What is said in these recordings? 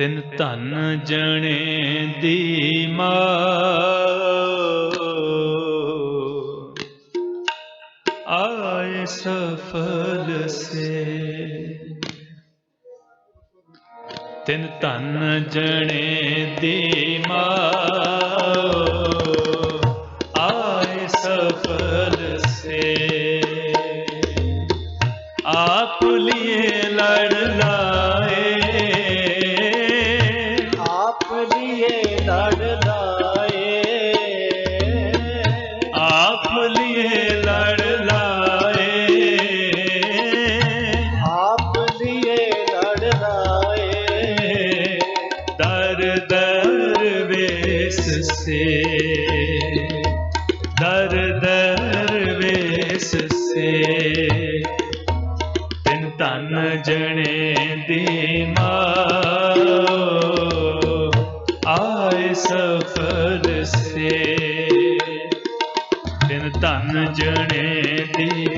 ਤਿੰਨ ਧਨ ਜਣੇ ਦੀ ਮਾਂ। ਆਏ ਸਫਲ ਸੇ। ਤਿਨ ਧਨ ਜਣੇ ਦੀ ਮਾਂ। ਆਏ ਸਫਲ ਸੇ। ਆਪ ਲਿਏ ਵੇਸ ਸੇ ਦਰ ਦਰ ਵੇਸ ਸੇ ਤਿਨ ਧਨ ਜਣੇ ਦੀ ਮਾਂ ਆਏ ਸਫਲ ਸੇ ਤਿਨ ਧਨ ਜਣੇ ਦੀ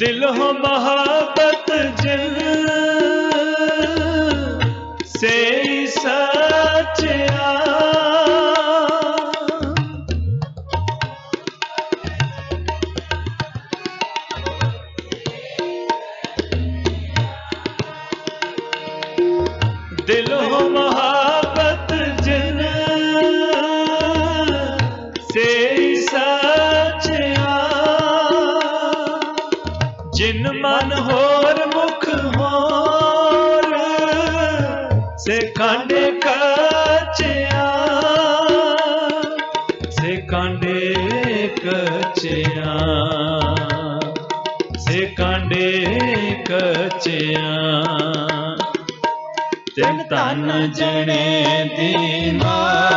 ਮਾਂ ਆਏ ਸਫਲ ਸੇ ਜਿਨ ਮਨ ਹੋਰ ਮੁਖ ਹੋਰ ਸੇ ਕਾਂਡੇ ਕਚਿਆ ਸੇ ਕਾਂਡੇ ਕਚਿਆ ਸੇ ਕਾਂਡੇ ਕਚਿਆ। ਤਿਨ ਤਨ ਜਣੇ ਦੀ ਮਾਂ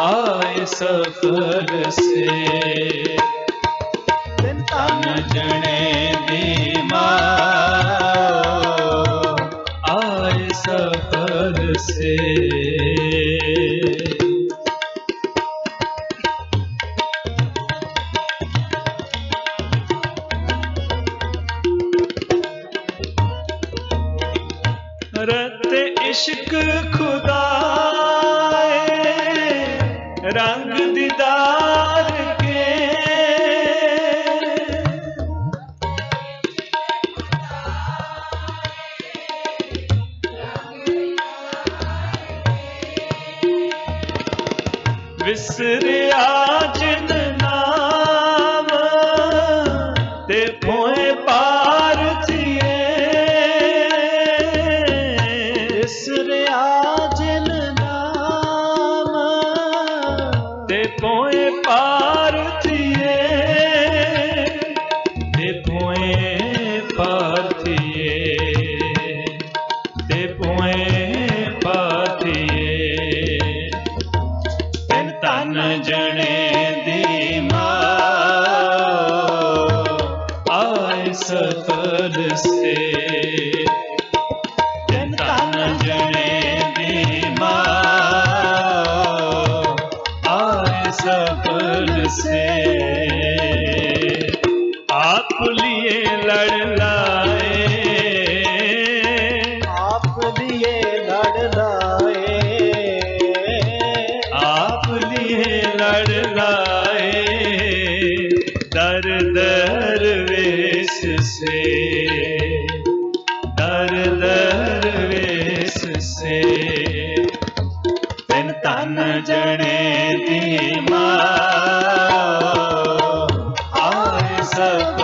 ਆਏ ਸਫਲ ਸੇ। ਸਫਲ ਸੇ ਰਤ ਇਸ਼ਕ ਖੁਦਾਏ ਰੰਗ ਲਿਏ ਲਾਏ, ਦਰ ਦਰ ਵੇਸ ਸੇ। ਦਰ ਦਰ ਵੇਸ ਸੇ। ਤਿਨ ਤਨ ਜਣੇ ਦੀ ਮਾਂ ਆਏ ਸਭ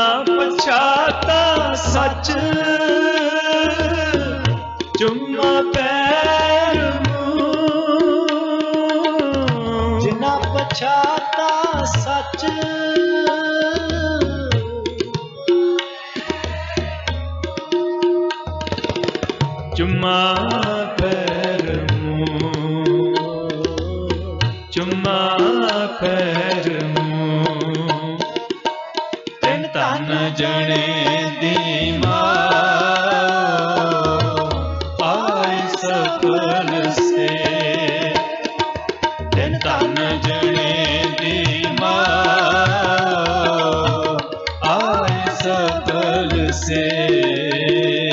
ਨਾ ਪਛਾਤਾ ਸੱਚ। ਚੁੰਮਾ ਪੈਰ ਮੂੰ ਜਿਨਾ ਪਛਾਤਾ ਸੱਚ। ਜਣੇ ਦੀ ਮਾਂ। ਆਏ ਸਕਲ ਸੇ। ਤਨ ਤਨ ਜਣੇ ਦੀ ਮਾਂ। ਆਏ ਸਕਲ ਸੇ।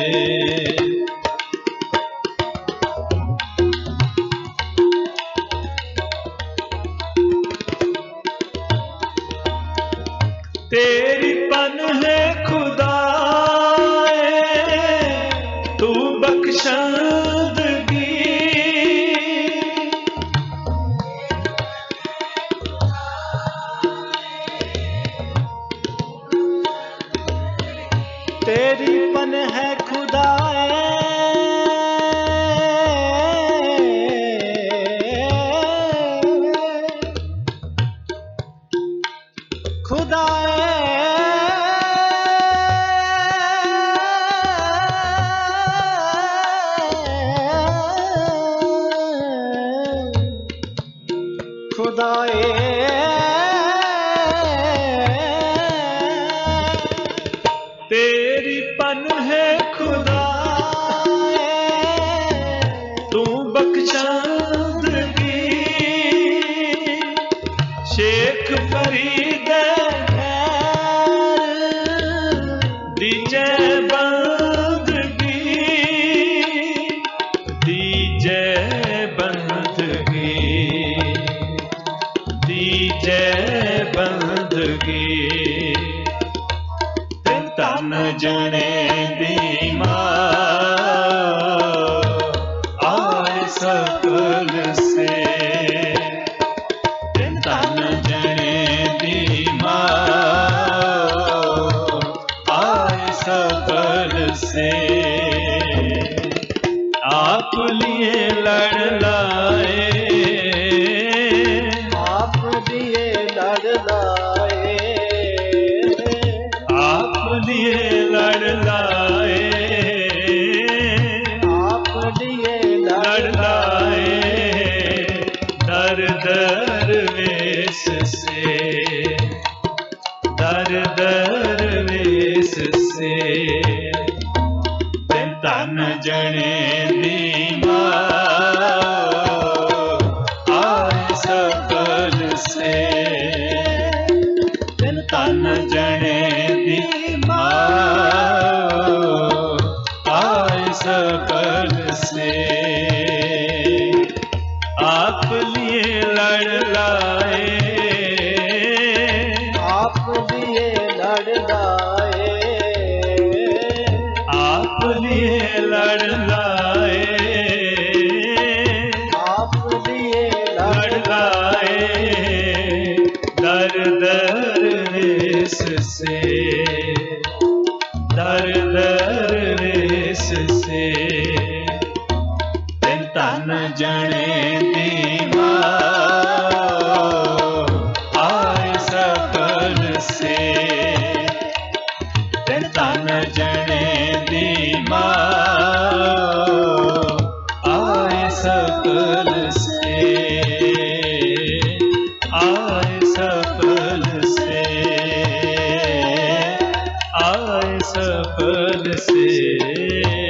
ਬੰਦਗੀ ਤਿਨ ਤਨ ਜਣੇ ਦੀ ਮਾਂ ਆਏ ਸਕਲ ਹਰ ਦਰਵੇਸ ਸੇ। ਤਨ ਜਣੇ सफल से